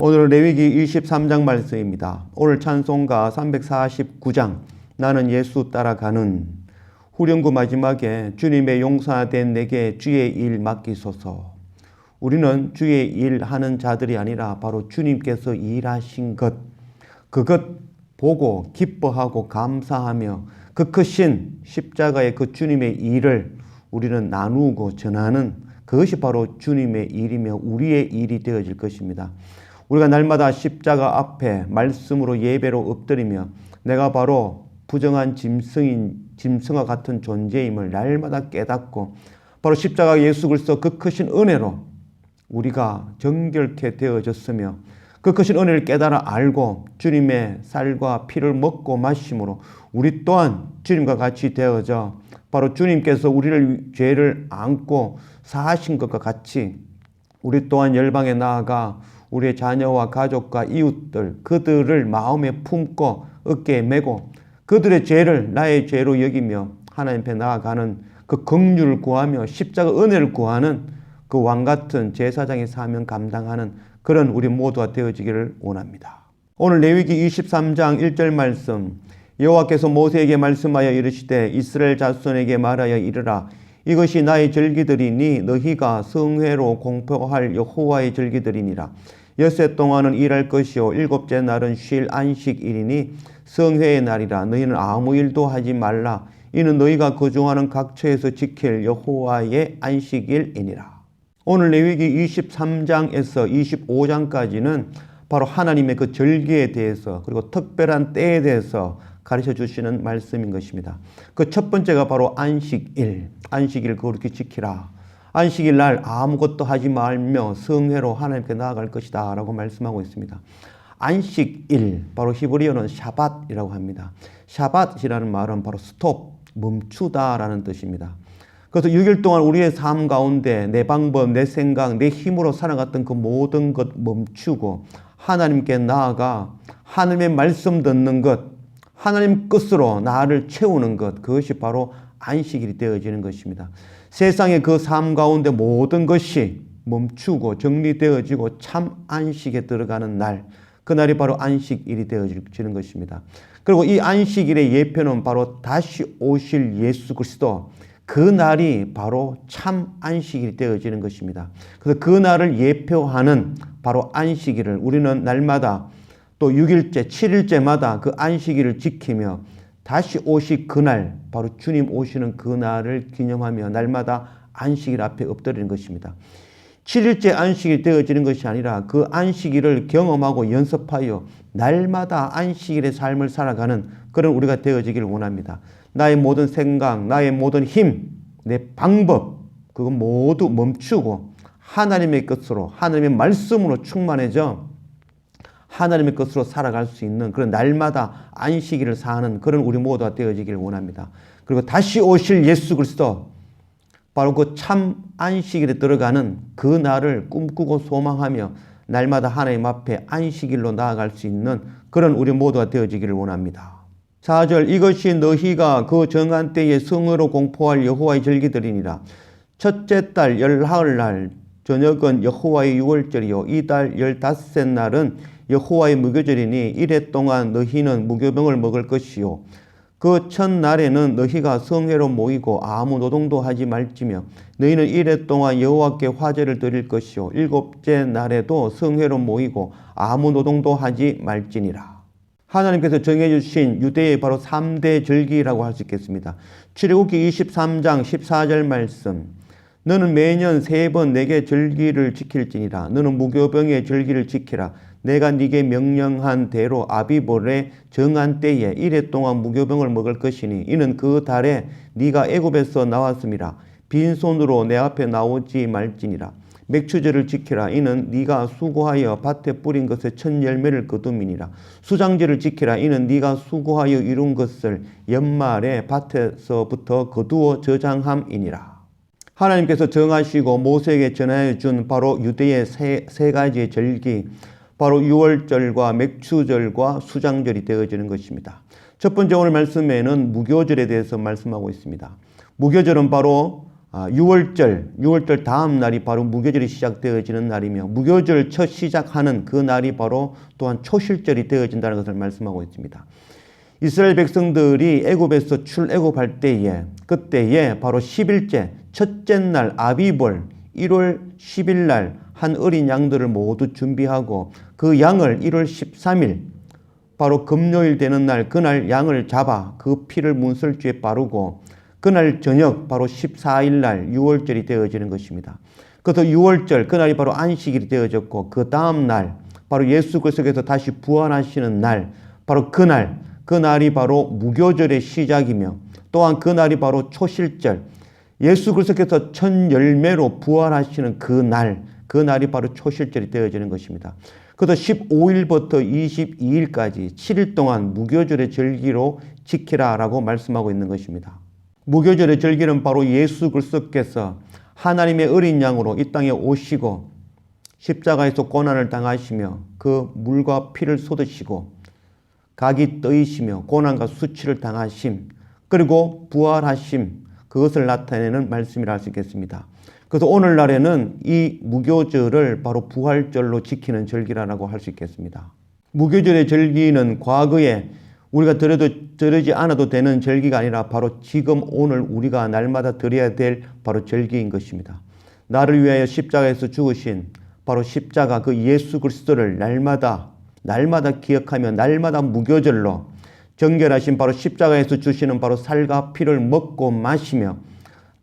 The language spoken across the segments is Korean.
오늘 레위기 23장 말씀입니다. 오늘 찬송가 349장 나는 예수 따라가는 후렴구 마지막에 주님의 용사된 내게 주의 일 맡기소서. 우리는 주의 일 하는 자들이 아니라 바로 주님께서 일하신 것 그것 보고 기뻐하고 감사하며 그 크신 십자가의 그 주님의 일을 우리는 나누고 전하는 그것이 바로 주님의 일이며 우리의 일이 되어질 것입니다. 우리가 날마다 십자가 앞에 말씀으로 예배로 엎드리며 내가 바로 부정한 짐승인 짐승과 같은 존재임을 날마다 깨닫고 바로 십자가 예수 그리스도 그 크신 은혜로 우리가 정결케 되어졌으며 그 크신 은혜를 깨달아 알고 주님의 쌀과 피를 먹고 마심으로 우리 또한 주님과 같이 되어져 바로 주님께서 우리를 죄를 안고 사하신 것과 같이 우리 또한 열방에 나아가 우리의 자녀와 가족과 이웃들 그들을 마음에 품고 어깨에 메고 그들의 죄를 나의 죄로 여기며 하나님 앞에 나아가는 그 긍휼을 구하며 십자가 은혜를 구하는 그 왕 같은 제사장의 사명 감당하는 그런 우리 모두가 되어지기를 원합니다. 오늘 레위기 23장 1절 말씀 여호와께서 모세에게 말씀하여 이르시되 이스라엘 자손에게 말하여 이르라 이것이 나의 절기들이니 너희가 성회로 공포할 여호와의 절기들이니라. 여세 동안은 일할 것이요 일곱째 날은 쉴 안식일이니 성회의 날이라. 너희는 아무 일도 하지 말라. 이는 너희가 거주하는 각처에서 지킬 여호와의 안식일이니라. 오늘 레위기 23장에서 25장까지는 바로 하나님의 그 절기에 대해서 그리고 특별한 때에 대해서 가르쳐 주시는 말씀인 것입니다. 그 첫 번째가 바로 안식일. 안식일 그렇게 지키라. 안식일 날 아무것도 하지 말며 성회로 하나님께 나아갈 것이다 라고 말씀하고 있습니다. 안식일, 바로 히브리어는 샤밧이라고 합니다. 샤밧이라는 말은 바로 스톱, 멈추다라는 뜻입니다. 그래서 6일 동안 우리의 삶 가운데 내 방법, 내 생각, 내 힘으로 살아갔던 그 모든 것 멈추고 하나님께 나아가 하나님의 말씀 듣는 것, 하나님 끝으로 나를 채우는 것, 그것이 바로 안식일이 되어지는 것입니다. 세상의 그 삶 가운데 모든 것이 멈추고 정리되어지고 참 안식에 들어가는 날, 그날이 바로 안식일이 되어지는 것입니다. 그리고 이 안식일의 예표는 바로 다시 오실 예수 그리스도, 그 날이 바로 참 안식일이 되어지는 것입니다. 그래서 그 날을 예표하는 바로 안식일을 우리는 날마다 또 6일째, 7일째마다 그 안식일을 지키며 다시 오실 그날, 바로 주님 오시는 그날을 기념하며 날마다 안식일 앞에 엎드리는 것입니다. 7일째 안식이 되어지는 것이 아니라 그 안식일을 경험하고 연습하여 날마다 안식일의 삶을 살아가는 그런 우리가 되어지기를 원합니다. 나의 모든 생각, 나의 모든 힘, 내 방법, 그거 모두 멈추고 하나님의 것으로, 하나님의 말씀으로 충만해져 하나님의 것으로 살아갈 수 있는 그런 날마다 안식일을 사는 그런 우리 모두가 되어지기를 원합니다. 그리고 다시 오실 예수 그리스도, 바로 그 참 안식일에 들어가는 그 날을 꿈꾸고 소망하며 날마다 하나님 앞에 안식일로 나아갈 수 있는 그런 우리 모두가 되어지기를 원합니다. 4절 이것이 너희가 그 정한 때에 성으로 공포할 여호와의 절기들이니라. 첫째 달 열하을 날 저녁은 여호와의 유월절이요 이 달 열다섯째 날은 여호와의 무교절이니 이래 동안 너희는 무교병을 먹을 것이요. 그 첫날에는 너희가 성회로 모이고 아무 노동도 하지 말지며 너희는 이래 동안 여호와께 화제를 드릴 것이요. 일곱째 날에도 성회로 모이고 아무 노동도 하지 말지니라. 하나님께서 정해주신 유대의 바로 3대 절기라고 할 수 있겠습니다. 출애굽기 23장 14절 말씀. 너는 매년 세 번 내게 절기를 지킬지니라. 너는 무교병의 절기를 지키라 내가 네게 명령한 대로 아비볼의 정한 때에 이래 동안 무교병을 먹을 것이니 이는 그 달에 네가 애굽에서 나왔음이라. 빈손으로 내 앞에 나오지 말지니라. 맥추절을 지키라. 이는 네가 수고하여 밭에 뿌린 것의 첫 열매를 거둠이니라. 수장제를 지키라. 이는 네가 수고하여 이룬 것을 연말에 밭에서부터 거두어 저장함이니라. 하나님께서 정하시고 모세에게 전하여 준 바로 유대의 세, 세 가지의 절기 바로 유월절과 맥추절과 수장절이 되어지는 것입니다. 첫 번째 오늘 말씀에는 무교절에 대해서 말씀하고 있습니다. 무교절은 바로 아, 6월절, 6월절 다음 날이 바로 무교절이 시작되어지는 날이며 무교절 첫 시작하는 그 날이 바로 또한 초실절이 되어진다는 것을 말씀하고 있습니다. 이스라엘 백성들이 애굽에서 출애굽할 때에 그때에 바로 10일째 첫째 날 아비벌 1월 10일 날 한 어린 양들을 모두 준비하고 그 양을 1월 13일 바로 금요일 되는 날 그날 양을 잡아 그 피를 문설주에 바르고 그날 저녁 바로 14일 날 6월절이 되어지는 것입니다. 그래서 6월절 그날이 바로 안식일이 되어졌고 그 다음 날 바로 예수 그리스도께서 다시 부활하시는 날 바로 그날 그 날이 바로 무교절의 시작이며 또한 그 날이 바로 초실절 예수 그리스도께서 천 열매로 부활하시는 그 날, 그 날이 바로 초실절이 되어지는 것입니다. 그래서 15일부터 22일까지 7일 동안 무교절의 절기로 지키라라고 말씀하고 있는 것입니다. 무교절의 절기는 바로 예수 그리스도께서 하나님의 어린 양으로 이 땅에 오시고 십자가에서 고난을 당하시며 그 물과 피를 쏟으시고 각이 떠이시며 고난과 수치를 당하심 그리고 부활하심 그것을 나타내는 말씀이라 할 수 있겠습니다. 그래서 오늘날에는 이 무교절을 바로 부활절로 지키는 절기라고 할 수 있겠습니다. 무교절의 절기는 과거에 우리가 드려도 드리지 않아도 되는 절기가 아니라 바로 지금 오늘 우리가 날마다 드려야 될 바로 절기인 것입니다. 나를 위하여 십자가에서 죽으신 바로 십자가 그 예수 그리스도를 날마다 날마다 기억하며 날마다 무교절로 정결하신 바로 십자가에서 주시는 바로 살과 피를 먹고 마시며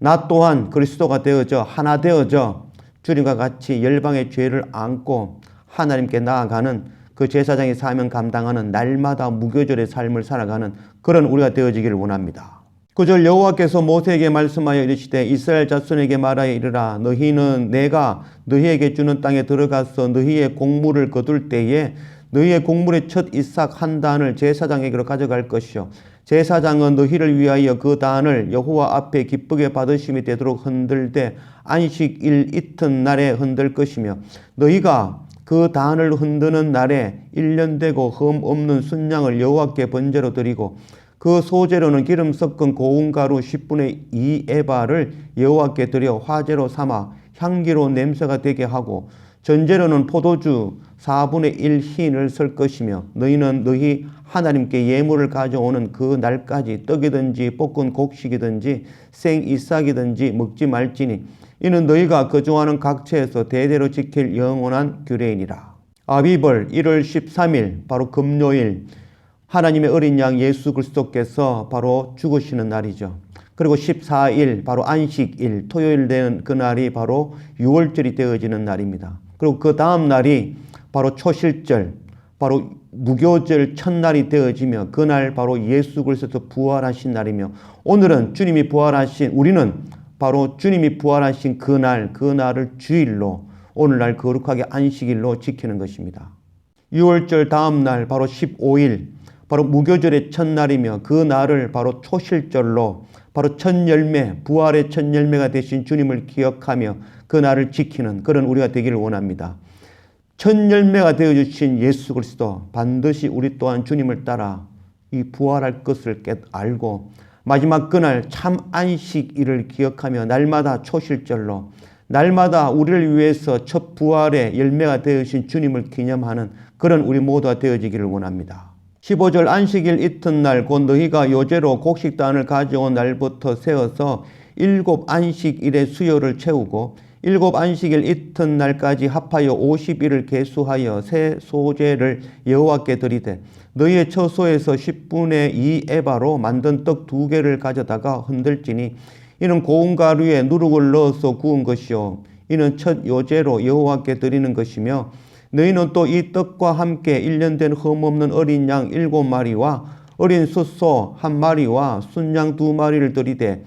나 또한 그리스도가 되어져 하나 되어져 주님과 같이 열방의 죄를 안고 하나님께 나아가는 그 제사장의 사명 감당하는 날마다 무교절의 삶을 살아가는 그런 우리가 되어지기를 원합니다. 그절 여호와께서 모세에게 말씀하여 이르시되 이스라엘 자손에게 말하여 이르라 너희는 내가 너희에게 주는 땅에 들어가서 너희의 곡물을 거둘 때에 너희의 곡물의 첫 이삭 한 단을 제사장에게로 가져갈 것이요. 제사장은 너희를 위하여 그 단을 여호와 앞에 기쁘게 받으심이 되도록 흔들되 안식일 이튿날에 흔들 것이며 너희가 그 단을 흔드는 날에 일년 되고 흠 없는 순양을 여호와께 번제로 드리고 그 소재로는 기름 섞은 고운 가루 10분의 2 에바를 여호와께 드려 화제로 삼아 향기로 냄새가 되게 하고 전제로는 포도주 4분의 1 흰을 쓸 것이며 너희는 너희 하나님께 예물을 가져오는 그 날까지 떡이든지 볶은 곡식이든지 생 이삭이든지 먹지 말지니 이는 너희가 거주하는 각처에서 대대로 지킬 영원한 규례이니라. 아비벌 1월 13일 바로 금요일 하나님의 어린 양 예수 그리스도께서 바로 죽으시는 날이죠. 그리고 14일 바로 안식일 토요일 되는 그날이 바로 6월절이 되어지는 날입니다. 그리고 그 다음 날이 바로 초실절 바로 무교절 첫날이 되어지며 그날 바로 예수 그리스도 부활하신 날이며 오늘은 주님이 부활하신 우리는 바로 주님이 부활하신 그날 그날을 주일로 오늘날 거룩하게 안식일로 지키는 것입니다. 6월절 다음 날 바로 15일 바로 무교절의 첫날이며 그 날을 바로 초실절로 바로 첫 열매 부활의 첫 열매가 되신 주님을 기억하며 그 날을 지키는 그런 우리가 되기를 원합니다. 첫 열매가 되어 주신 예수 그리스도 반드시 우리 또한 주님을 따라 이 부활할 것을 깨 알고 마지막 그날 참 안식일을 기억하며 날마다 초실절로 날마다 우리를 위해서 첫 부활의 열매가 되으신 주님을 기념하는 그런 우리 모두가 되어지기를 원합니다. 15절 안식일 이튿날 곧 너희가 요제로 곡식단을 가져온 날부터 세어서 일곱 안식일의 수요를 채우고 일곱 안식일 이튿날까지 합하여 50일을 계수하여 새 소재를 여호와께 드리되 너희의 처소에서 10분의 2 에바로 만든 떡 두 개를 가져다가 흔들지니 이는 고운 가루에 누룩을 넣어서 구운 것이요 이는 첫 요제로 여호와께 드리는 것이며 너희는 또 이 떡과 함께 1년 된 흠없는 어린 양 일곱 마리와 어린 숫소 한 마리와 순양 두 마리를 드리되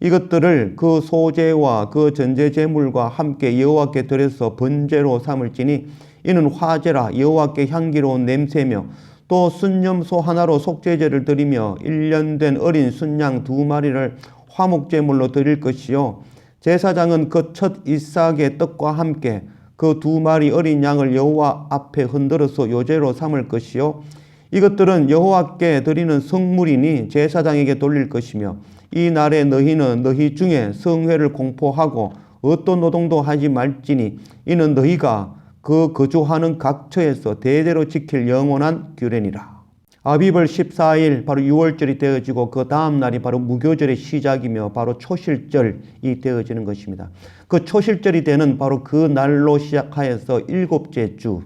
이것들을 그 소재와 그 전제 제물과 함께 여호와께 드려서 번제로 삼을지니 이는 화제라 여호와께 향기로운 냄새며 또 순념소 하나로 속죄제를 드리며 1년 된 어린 순양 두 마리를 화목제물로 드릴 것이요. 제사장은 그 첫 이삭의 떡과 함께 그 두 마리 어린 양을 여호와 앞에 흔들어서 요제로 삼을 것이요. 이것들은 여호와께 드리는 성물이니 제사장에게 돌릴 것이며 이 날에 너희는 너희 중에 성회를 공포하고 어떤 노동도 하지 말지니 이는 너희가 그 거주하는 각처에서 대대로 지킬 영원한 규례니라. 아비벌 14일 바로 6월절이 되어지고 그 다음 날이 바로 무교절의 시작이며 바로 초실절이 되어지는 것입니다. 그 초실절이 되는 바로 그 날로 시작하여서 일곱째 주,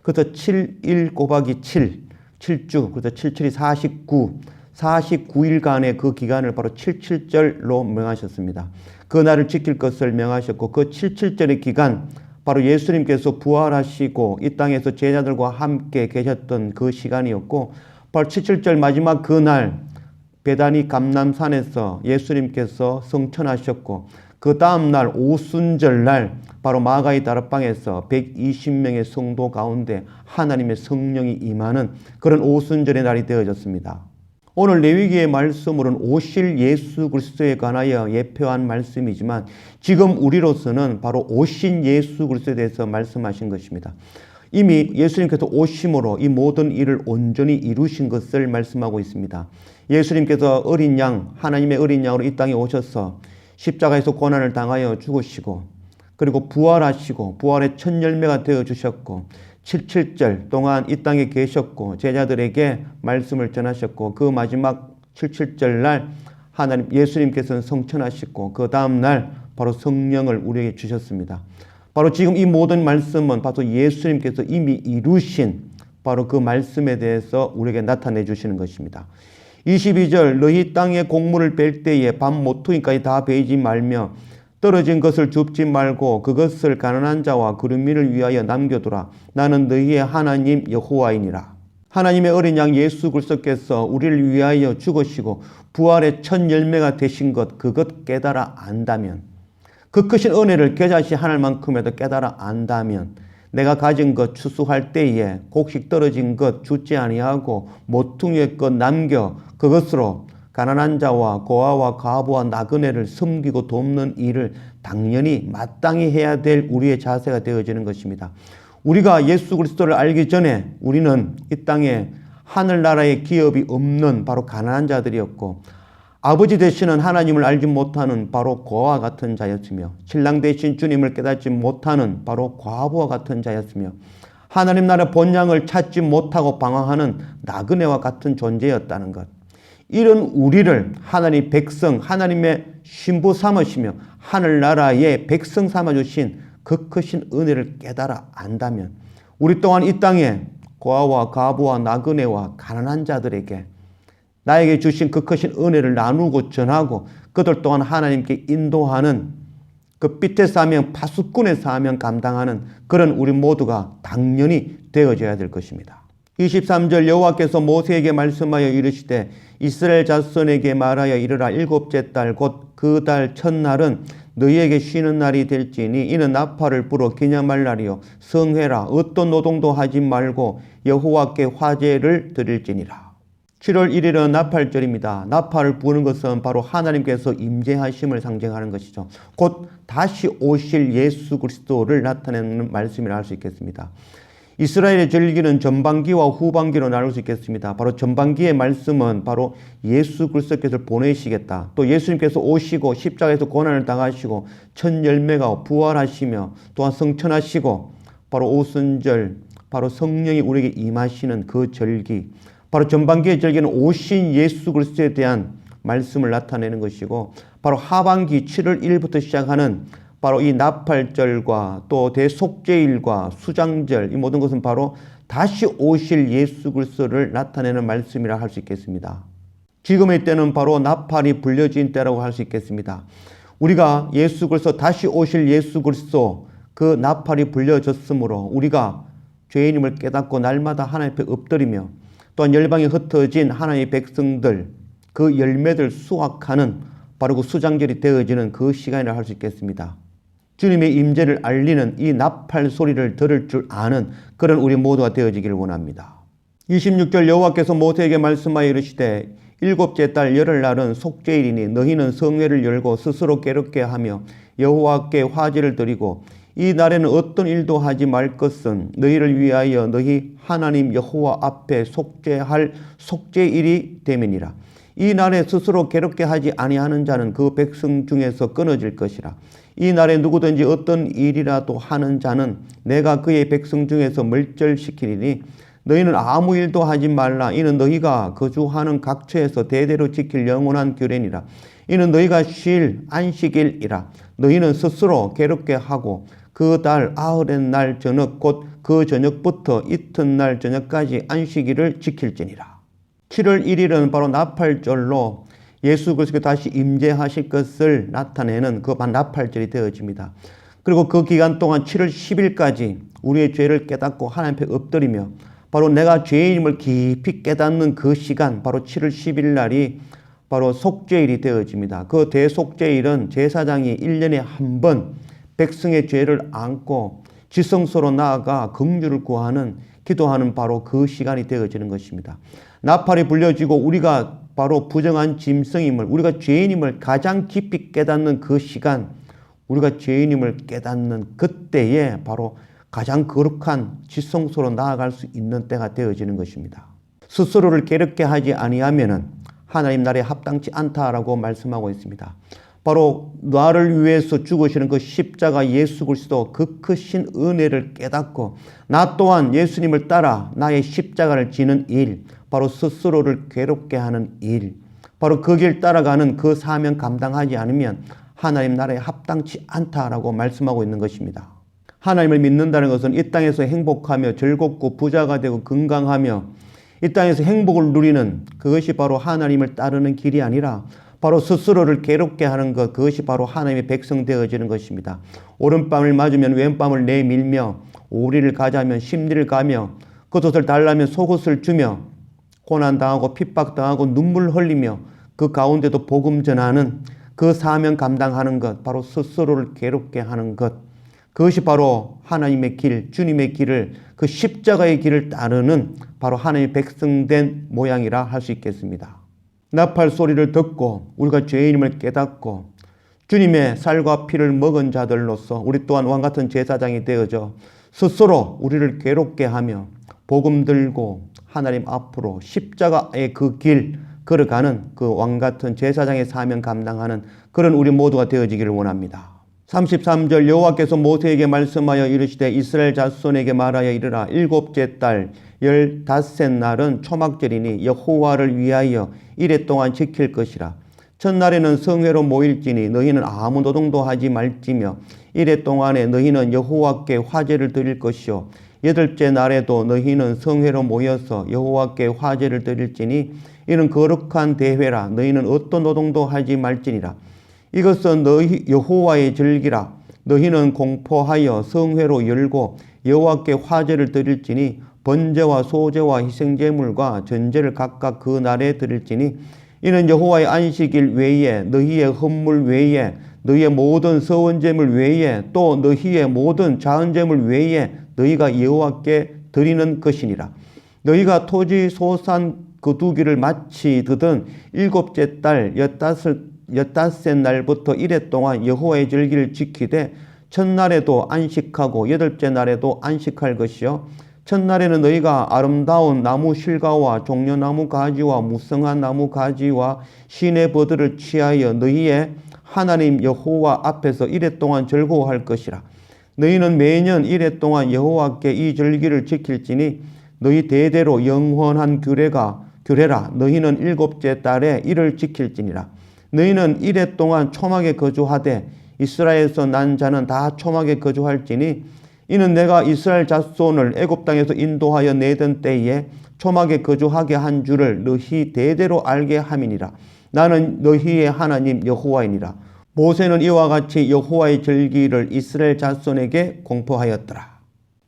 그래서 7, 1 곱하기 7, 7주, 그래서 7, 7이 49, 49일간의 그 기간을 바로 77절로 명하셨습니다. 그 날을 지킬 것을 명하셨고 그 77절의 기간, 바로 예수님께서 부활하시고 이 땅에서 제자들과 함께 계셨던 그 시간이었고 바로 77절 마지막 그날 베다니 감남산에서 예수님께서 성천하셨고 그 다음 날 오순절 날 바로 마가의 다락방에서 120명의 성도 가운데 하나님의 성령이 임하는 그런 오순절의 날이 되어졌습니다. 오늘 레위기의 말씀으로는 오실 예수 그리스도에 관하여 예표한 말씀이지만 지금 우리로서는 바로 오신 예수 그리스도에 대해서 말씀하신 것입니다. 이미 예수님께서 오심으로 이 모든 일을 온전히 이루신 것을 말씀하고 있습니다. 예수님께서 어린 양, 하나님의 어린 양으로 이 땅에 오셔서 십자가에서 고난을 당하여 죽으시고 그리고 부활하시고 부활의 첫 열매가 되어 주셨고 77절 동안 이 땅에 계셨고 제자들에게 말씀을 전하셨고 그 마지막 77절 날 하나님 예수님께서는 성천하셨고 그 다음 날 바로 성령을 우리에게 주셨습니다. 바로 지금 이 모든 말씀은 바로 예수님께서 이미 이루신 바로 그 말씀에 대해서 우리에게 나타내 주시는 것입니다. 22절 너희 땅에 곡물을 뺄 때에 밤 모퉁이까지 다 베이지 말며 떨어진 것을 줍지 말고 그것을 가난한 자와 그루미를 위하여 남겨두라. 나는 너희의 하나님 여호와이니라. 하나님의 어린 양 예수 그리스도께서 우리를 위하여 죽으시고 부활의 첫 열매가 되신 것 그것 깨달아 안다면 그 크신 은혜를 계좌시 하늘만큼에도 깨달아 안다면 내가 가진 것 추수할 때에 곡식 떨어진 것 주지 아니하고 모퉁이의 것 남겨 그것으로 가난한 자와 고아와 과부와 나그네를 섬기고 돕는 일을 당연히 마땅히 해야 될 우리의 자세가 되어지는 것입니다. 우리가 예수 그리스도를 알기 전에 우리는 이 땅에 하늘나라의 기업이 없는 바로 가난한 자들이었고 아버지 되시는 하나님을 알지 못하는 바로 고아와 같은 자였으며 신랑 되신 주님을 깨닫지 못하는 바로 과부와 같은 자였으며 하나님 나라 본향을 찾지 못하고 방황하는 나그네와 같은 존재였다는 것. 이런 우리를 하나님 백성, 하나님의 신부 삼으시며 하늘나라의 백성 삼아주신 그 크신 은혜를 깨달아 안다면 우리 또한 이 땅에 고아와 가부와 나그네와 가난한 자들에게 나에게 주신 그 크신 은혜를 나누고 전하고 그들 또한 하나님께 인도하는 그 빛의 사명, 파수꾼의 사명 감당하는 그런 우리 모두가 당연히 되어져야 될 것입니다. 23절 여호와께서 모세에게 말씀하여 이르시되 이스라엘 자손에게 말하여 이르라 일곱째 달 곧 그 달 첫날은 너희에게 쉬는 날이 될지니 이는 나팔을 불어 기념할 날이요 성회라 어떤 노동도 하지 말고 여호와께 화제를 드릴지니라. 7월 1일은 나팔절입니다. 나팔을 부는 것은 바로 하나님께서 임재하심을 상징하는 것이죠. 곧 다시 오실 예수 그리스도를 나타내는 말씀이라 할 수 있겠습니다. 이스라엘의 절기는 전반기와 후반기로 나눌 수 있겠습니다. 바로 전반기의 말씀은 바로 예수 그리스도께서 보내시겠다. 또 예수님께서 오시고 십자가에서 고난을 당하시고 첫 열매가 부활하시며 또한 성천하시고 바로 오순절 바로 성령이 우리에게 임하시는 그 절기 바로 전반기의 절기는 오신 예수 그리스도에 대한 말씀을 나타내는 것이고 바로 하반기 7월 1일부터 시작하는 바로 이 나팔절과 또 대속제일과 수장절 이 모든 것은 바로 다시 오실 예수 그리스도를 나타내는 말씀이라 할 수 있겠습니다. 지금의 때는 바로 나팔이 불려진 때라고 할 수 있겠습니다. 우리가 예수 그리스도 다시 오실 예수 그리스도 그 나팔이 불려졌으므로 우리가 죄인임을 깨닫고 날마다 하나님 앞에 엎드리며 또한 열방에 흩어진 하나님의 백성들 그 열매들 수확하는 바로 그 수장절이 되어지는 그 시간이라 할 수 있겠습니다. 주님의 임재를 알리는 이 나팔 소리를 들을 줄 아는 그런 우리 모두가 되어지기를 원합니다. 26절 여호와께서 모세에게 말씀하여 이르시되 일곱째 달 열흘 날은 속죄일이니 너희는 성회를 열고 스스로 깨롭게 하며 여호와께 화제를 드리고 이 날에는 어떤 일도 하지 말 것은 너희를 위하여 너희 하나님 여호와 앞에 속죄할 속죄일이 됨이니라. 이 날에 스스로 괴롭게 하지 아니하는 자는 그 백성 중에서 끊어질 것이라. 이 날에 누구든지 어떤 일이라도 하는 자는 내가 그의 백성 중에서 멀절시키리니 너희는 아무 일도 하지 말라. 이는 너희가 거주하는 각처에서 대대로 지킬 영원한 규례니라. 이는 너희가 쉴 안식일이라. 너희는 스스로 괴롭게 하고 그 달 아흘의 날 저녁 곧 그 저녁부터 이튿날 저녁까지 안식일을 지킬지니라. 7월 1일은 바로 나팔절로 예수 그리스도 다시 임재하실 것을 나타내는 그 나팔절이 되어집니다. 그리고 그 기간 동안 7월 10일까지 우리의 죄를 깨닫고 하나님 앞에 엎드리며 바로 내가 죄인임을 깊이 깨닫는 그 시간 바로 7월 10일 날이 바로 속죄일이 되어집니다. 그 대속죄일은 제사장이 1년에 한 번 백성의 죄를 안고 지성소로 나아가 긍휼을 구하는 기도하는 바로 그 시간이 되어지는 것입니다. 나팔이 불려지고 우리가 바로 부정한 짐승임을 우리가 죄인임을 가장 깊이 깨닫는 그 시간 우리가 죄인임을 깨닫는 그때에 바로 가장 거룩한 지성소로 나아갈 수 있는 때가 되어지는 것입니다. 스스로를 괴롭게 하지 아니하면은 하나님 나라에 합당치 않다라고 말씀하고 있습니다. 바로 나를 위해서 죽으시는 그 십자가 예수 그리스도 그 크신 은혜를 깨닫고 나 또한 예수님을 따라 나의 십자가를 지는 일, 바로 스스로를 괴롭게 하는 일, 바로 그 길 따라가는 그 사명 감당하지 않으면 하나님 나라에 합당치 않다라고 말씀하고 있는 것입니다. 하나님을 믿는다는 것은 이 땅에서 행복하며 즐겁고 부자가 되고 건강하며 이 땅에서 행복을 누리는 그것이 바로 하나님을 따르는 길이 아니라 바로 스스로를 괴롭게 하는 것, 그것이 바로 하나님의 백성 되어지는 것입니다. 오른밤을 맞으면 왼밤을 내밀며 오리를 가자면 심리를 가며 겉옷을 달라면 속옷을 주며 고난당하고 핍박당하고 눈물 흘리며 그 가운데도 복음 전하는 그 사명 감당하는 것, 바로 스스로를 괴롭게 하는 것. 그것이 바로 하나님의 길, 주님의 길을, 그 십자가의 길을 따르는 바로 하나님의 백성된 모양이라 할 수 있겠습니다. 나팔 소리를 듣고 우리가 죄인임을 깨닫고 주님의 살과 피를 먹은 자들로서 우리 또한 왕 같은 제사장이 되어져 스스로 우리를 괴롭게 하며 복음 들고 하나님 앞으로 십자가의 그 길 걸어가는 그 왕 같은 제사장의 사명 감당하는 그런 우리 모두가 되어지기를 원합니다. 33절 여호와께서 모세에게 말씀하여 이르시되 이스라엘 자손에게 말하여 이르라. 일곱째 달 열다섯 날은 초막절이니 여호와를 위하여 이래 동안 지킬 것이라. 첫날에는 성회로 모일지니 너희는 아무 노동도 하지 말지며 이래 동안에 너희는 여호와께 화제를 드릴 것이요. 여덟째 날에도 너희는 성회로 모여서 여호와께 화제를 드릴지니 이는 거룩한 대회라. 너희는 어떤 노동도 하지 말지니라 이것은 너희 여호와의 절기라. 너희는 공포하여 성회로 열고 여호와께 화제를 드릴지니 번제와 소제와 희생제물과 전제를 각각 그 날에 드릴지니 이는 여호와의 안식일 외에 너희의 헌물 외에 너희의 모든 서원제물 외에 또 너희의 모든 자은제물 외에 너희가 여호와께 드리는 것이니라. 너희가 토지 소산 거두기를 마치듯은 일곱째 달 여다섯 여다섯 날부터 이래 동안 여호와의 절기를 지키되 첫날에도 안식하고 여덟째 날에도 안식할 것이요. 첫날에는 너희가 아름다운 나무 실과와 종려나무 가지와 무성한 나무 가지와 신의 버들을 취하여 너희의 하나님 여호와 앞에서 이래 동안 즐거워할 것이라. 너희는 매년 이래 동안 여호와께 이 절기를 지킬지니 너희 대대로 영원한 규례가 규례라. 너희는 일곱째 달에 이를 지킬지니라 너희는 이래 동안 초막에 거주하되 이스라엘에서 난 자는 다 초막에 거주할지니 이는 내가 이스라엘 자손을 애굽 땅에서 인도하여 내던 때에 초막에 거주하게 한 줄을 너희 대대로 알게 함이니라. 나는 너희의 하나님 여호와이니라. 모세는 이와 같이 여호와의 절기를 이스라엘 자손에게 공포하였더라.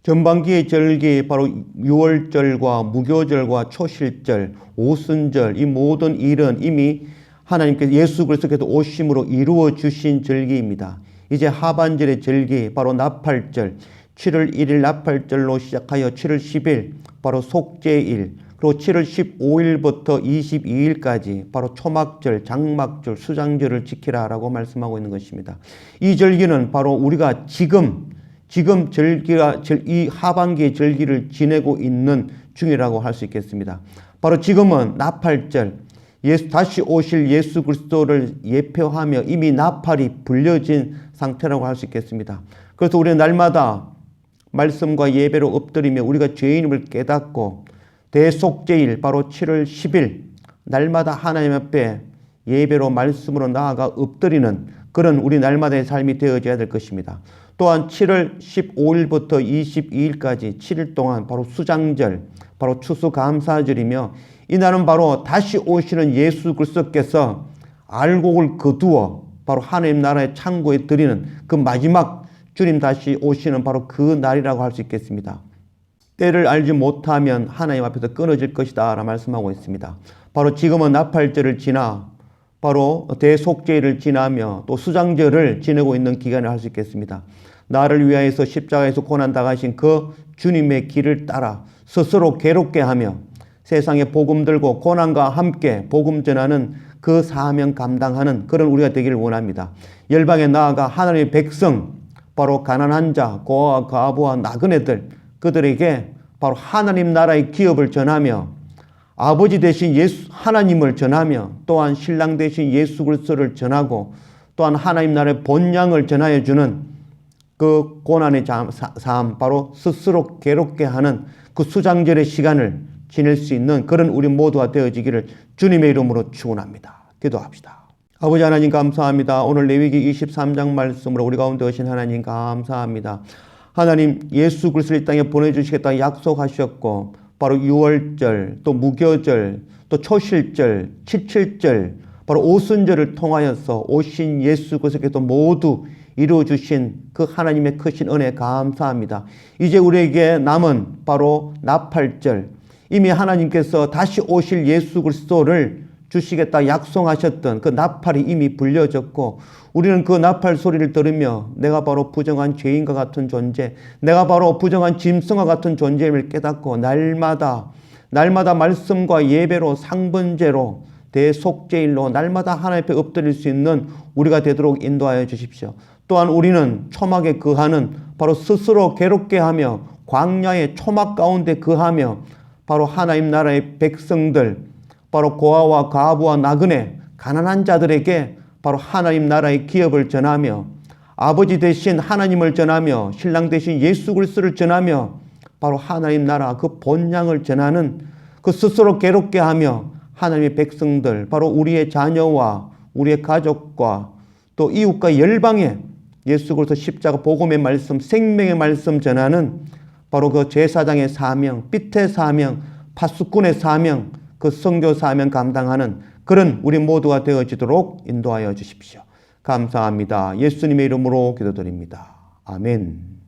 전반기의 절기 바로 유월절과 무교절과 초실절, 오순절 이 모든 일은 이미 하나님께서 예수 그리스도께서 오심으로 이루어 주신 절기입니다. 이제 하반절의 절기 바로 나팔절 7월 1일 나팔절로 시작하여 7월 10일 바로 속죄일 그리고 7월 15일부터 22일까지 바로 초막절, 장막절, 수장절을 지키라라고 말씀하고 있는 것입니다. 이 절기는 바로 우리가 지금 지금 절기가 절- 이 하반기의 절기를 지내고 있는 중이라고 할 수 있겠습니다. 바로 지금은 나팔절 예수 다시 오실 예수 그리스도를 예표하며 이미 나팔이 불려진 상태라고 할 수 있겠습니다. 그래서 우리는 날마다 말씀과 예배로 엎드리며 우리가 죄인임을 깨닫고 대속제일 바로 7월 10일 날마다 하나님 앞에 예배로 말씀으로 나아가 엎드리는 그런 우리 날마다의 삶이 되어져야 될 것입니다. 또한 7월 15일부터 22일까지 7일 동안 바로 수장절, 바로 추수감사절이며 이날은 바로 다시 오시는 예수 그리스도께서 알곡을 거두어 바로 하나님 나라의 창고에 드리는 그 마지막 주님 다시 오시는 바로 그 날이라고 할 수 있겠습니다. 때를 알지 못하면 하나님 앞에서 끊어질 것이다 라 말씀하고 있습니다. 바로 지금은 나팔절을 지나 바로 대속제를 지나며 또 수장절을 지내고 있는 기간을 할 수 있겠습니다. 나를 위하여서 십자가에서 고난 당하신 그 주님의 길을 따라 스스로 괴롭게 하며 세상에 복음 들고 고난과 함께 복음 전하는 그 사명 감당하는 그런 우리가 되기를 원합니다. 열방에 나아가 하나님의 백성 바로 가난한 자, 고아와 과부와 나그네들 그들에게 바로 하나님 나라의 기업을 전하며 아버지 대신 예수 하나님을 전하며 또한 신랑 대신 예수 그리스도를 전하고 또한 하나님 나라의 본향을 전하여 주는 그 고난의 삶 바로 스스로 괴롭게 하는 그 수장절의 시간을 지낼 수 있는 그런 우리 모두가 되어지기를 주님의 이름으로 축원합니다. 기도합시다. 아버지 하나님 감사합니다. 오늘 레위기 23장 말씀으로 우리 가운데 오신 하나님 감사합니다. 하나님 예수 그리스도를 이 땅에 보내주시겠다 약속하셨고 바로 6월절 또 무교절 또 초실절 칠칠절 바로 오순절을 통하여서 오신 예수 그리스도께서 모두 이루어 주신 그 하나님의 크신 은혜 감사합니다. 이제 우리에게 남은 바로 나팔절 이미 하나님께서 다시 오실 예수 그리스도를 주시겠다 약속하셨던 그 나팔이 이미 불려졌고 우리는 그 나팔 소리를 들으며 내가 바로 부정한 죄인과 같은 존재, 내가 바로 부정한 짐승과 같은 존재임을 깨닫고 날마다 날마다 말씀과 예배로 상번제로 대속제일로 날마다 하나님 앞에 엎드릴 수 있는 우리가 되도록 인도하여 주십시오. 또한 우리는 초막에 거하는 바로 스스로 괴롭게 하며 광야의 초막 가운데 거하며 바로 하나님 나라의 백성들 바로 고아와 과부와 나그네 가난한 자들에게 바로 하나님 나라의 기업을 전하며 아버지 대신 하나님을 전하며 신랑 대신 예수 그리스도를 전하며 바로 하나님 나라 그 본향을 전하는 그 스스로 괴롭게 하며 하나님의 백성들 바로 우리의 자녀와 우리의 가족과 또 이웃과 열방에 예수 그리스도 십자가 복음의 말씀 생명의 말씀 전하는 바로 그 제사장의 사명, 삐태 사명, 파수꾼의 사명, 그 성교 사명 감당하는 그런 우리 모두가 되어지도록 인도하여 주십시오. 감사합니다. 예수님의 이름으로 기도드립니다. 아멘.